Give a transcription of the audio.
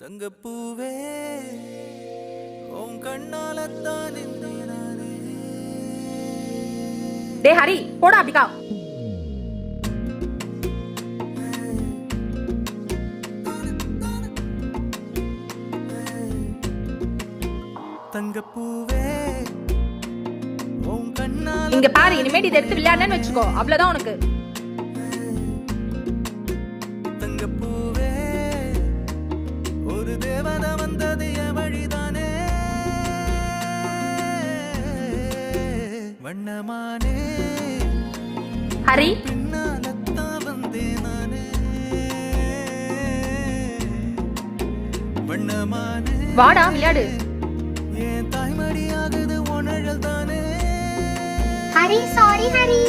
தங்கப்பூவே உன் கண்ணாலத்தான் நானே டே ஹரி போடா அப்படிக்கா தங்கப்பூவே உன் கண்ணால இங்க பாரு இனிமேட்டு இதை எடுத்து விளையாடனு வச்சுக்கோ. அவ்வளவுதான் உனக்கு. தங்கப்பூவே ஹரி? வாடா விளையாடு. என் தாய்மடியாகுது உணழல் தானே ஹரி சாரி ஹரி.